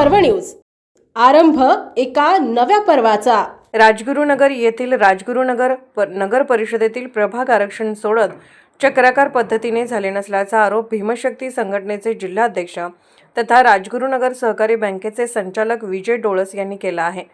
पर्व न्यूज. आरंभ एका नव्या पर्वाचा. राजगुरुनगर येथील राजगुरुनगर प नगर परिषदेतील प्रभाग आरक्षण सोडत चक्राकार पद्धतीने झाले नसल्याचा आरोप भीमशक्ती संघटनेचे जिल्हाध्यक्ष तथा राजगुरुनगर सहकारी बँकेचे संचालक विजय डोळस यांनी केला आहे.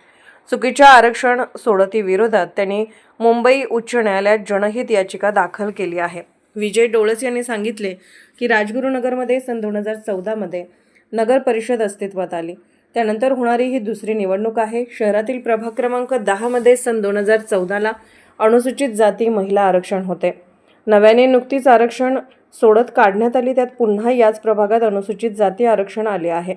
चुकीच्या आरक्षण सोडतीविरोधात त्यांनी मुंबई उच्च न्यायालयात जनहित याचिका दाखल केली आहे. विजय डोळस यांनी सांगितले की राजगुरुनगरमध्ये सन दोन हजार चौदामध्ये नगर परिषद अस्तित्वात आली. त्यानंतर होणारी ही दुसरी निवडणूक आहे. शहरातील प्रभाग क्रमांक दहामध्ये सन दोन हजार चौदाला अनुसूचित जाती महिला आरक्षण होते. नव्याने नुकतीच आरक्षण सोडत काढण्यात आली. त्यात पुन्हा याच प्रभागात अनुसूचित जाती आरक्षण आले आहे.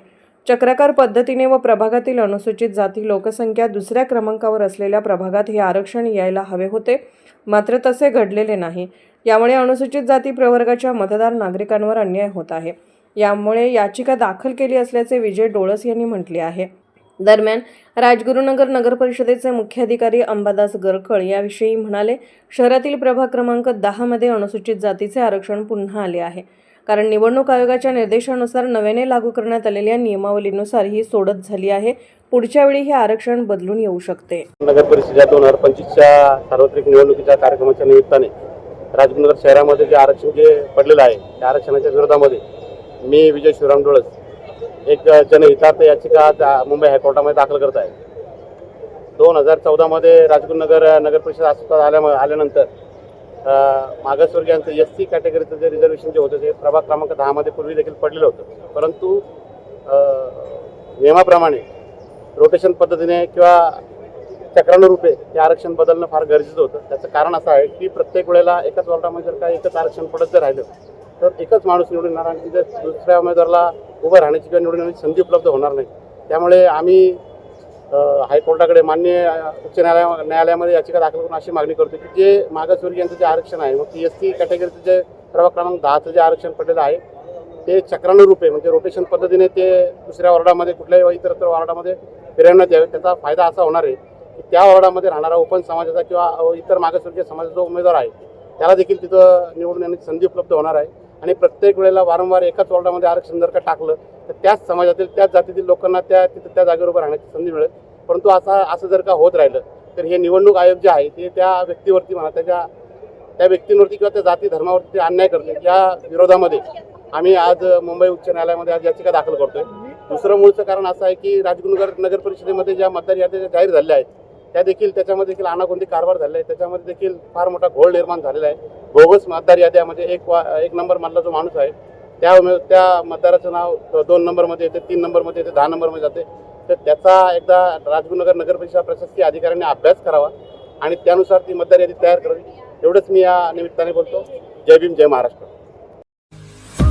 चक्राकार पद्धतीने व प्रभागातील अनुसूचित जाती लोकसंख्या दुसऱ्या क्रमांकावर असलेल्या प्रभागात हे आरक्षण यायला हवे होते. मात्र तसे घडलेले नाही. यामुळे अनुसूचित जाती प्रवर्गाच्या मतदार नागरिकांवर अन्याय होत आहे. यामुळे याचिका दाखल केली असल्याचे विजय डोळस यांनी म्हटले आहे. दरम्यान राजगुरुनगर नगर परिषदेचे मुख्याधिकारी अंबादास गरखळ याविषयी म्हणाले शहरातील प्रभाग क्रमांक दहामध्ये अनुसूचित जातीचे आरक्षण पुन्हा आले आहे. कारण निवडणूक आयोगाच्या निर्देशानुसार नव्याने लागू करण्यात आलेल्या नियमावलीनुसार ही सोडत झाली आहे. पुढच्या वेळी हे आरक्षण बदलून येऊ शकते. नगर परिषदेच्या दोन हजार पंचवीसच्या सार्वत्रिक निवडणुकीच्या कार्यक्रमाच्या निमित्ताने राजगुरुनगर शहरामध्ये जे आरक्षण जे पडलेलं आहे त्या आरक्षणाच्या विरोधामध्ये मी विजय शिवराम डोळस एक जनहितार्थ याचिका आज मुंबई हायकोर्टामध्ये दाखल करत आहे. दोन हजार चौदामध्ये राजगुरुनगर नगर परिषद अस्तित्वात आल्या आल्यानंतर मागासवर्गीयांचं एस सी कॅटेगरीचं जे रिझर्वेशन जे होतं ते प्रभाग क्रमांक दहामध्ये पूर्वी देखील पडलेलं होतं. परंतु नियमाप्रमाणे रोटेशन पद्धतीने किंवा चक्रानुरूपे ते आरक्षण बदलणं फार गरजेचं होतं. त्याचं कारण असं आहे की प्रत्येक वेळेला एकाच वॉर्डामध्ये जर का एकच आरक्षण पडत जर राहिलं तर एकच माणूस निवडून येणार आणि तिथे दुसऱ्या उमेदवाराला उभं राहण्याची किंवा निवडून येण्याची संधी उपलब्ध होणार नाही. त्यामुळे आम्ही हायकोर्टाकडे मान्य उच्च न्यायालया न्यायालयामध्ये याचिका दाखल करून अशी मागणी करतो की जे मागासवर्गीयांचं जे आरक्षण आहे मग ती एस सी कॅटेगरीचं जे प्रभाग क्रमांक दहाचं जे आरक्षण पडलेलं आहे ते चक्रानुरूपे म्हणजे रोटेशन पद्धतीने ते दुसऱ्या वॉर्डामध्ये कुठल्याही इतरत्र वॉर्डामध्ये फिरवण्यात यावे. त्याचा फायदा असा होणार आहे की त्या वॉर्डामध्ये राहणारा ओपन समाजाचा किंवा इतर मागासवर्गीय समाजाचा जो उमेदवार आहे त्याला देखील तिथं निवडून येण्याची संधी उपलब्ध होणार आहे. आणि प्रत्येक वेळेला वारंवार एकाच वॉर्डामध्ये आरक्षण जर का टाकलं तर त्याच समाजातील त्याच जातीतील लोकांना त्या तिथं त्या जागेवर उभं राहण्याची संधी मिळेल. परंतु असा असं जर का होत राहिलं तर हे निवडणूक आयोग जे आहे ते त्या व्यक्तीवरती म्हणा त्याच्या त्या व्यक्तींवरती किंवा त्या जाती धर्मावरती ते अन्याय करते या विरोधामध्ये आम्ही आज मुंबई उच्च न्यायालयामध्ये आज याचिका दाखल करतोय. दुसरं मूळचं कारण असं आहे की राजगुरुनगर नगर परिषदेमध्ये ज्या मतदार याद्या जाहीर झाल्या आहेत त्या देखील त्याच्यामध्ये देखील अनाकोंदी कारभार झाले आहे. त्याच्यामध्ये देखील फार मोठा घोळ निर्माण झालेला आहे. बोगस मतदार याद्या म्हणजे एक वा एक नंबर मधला जो माणूस आहे त्या उमे त्या मतदाराचं नाव दोन नंबरमध्ये येते तीन नंबरमध्ये येते दहा नंबरमध्ये जाते. तर त्याचा एकदा राजगुरुनगर नगर परिषद प्रशासकीय अधिकाऱ्यांनी अभ्यास करावा आणि त्यानुसार ती मतदार यादी तयार करावी. एवढंच मी या निमित्ताने बोलतो. जय भीम जय महाराष्ट्र.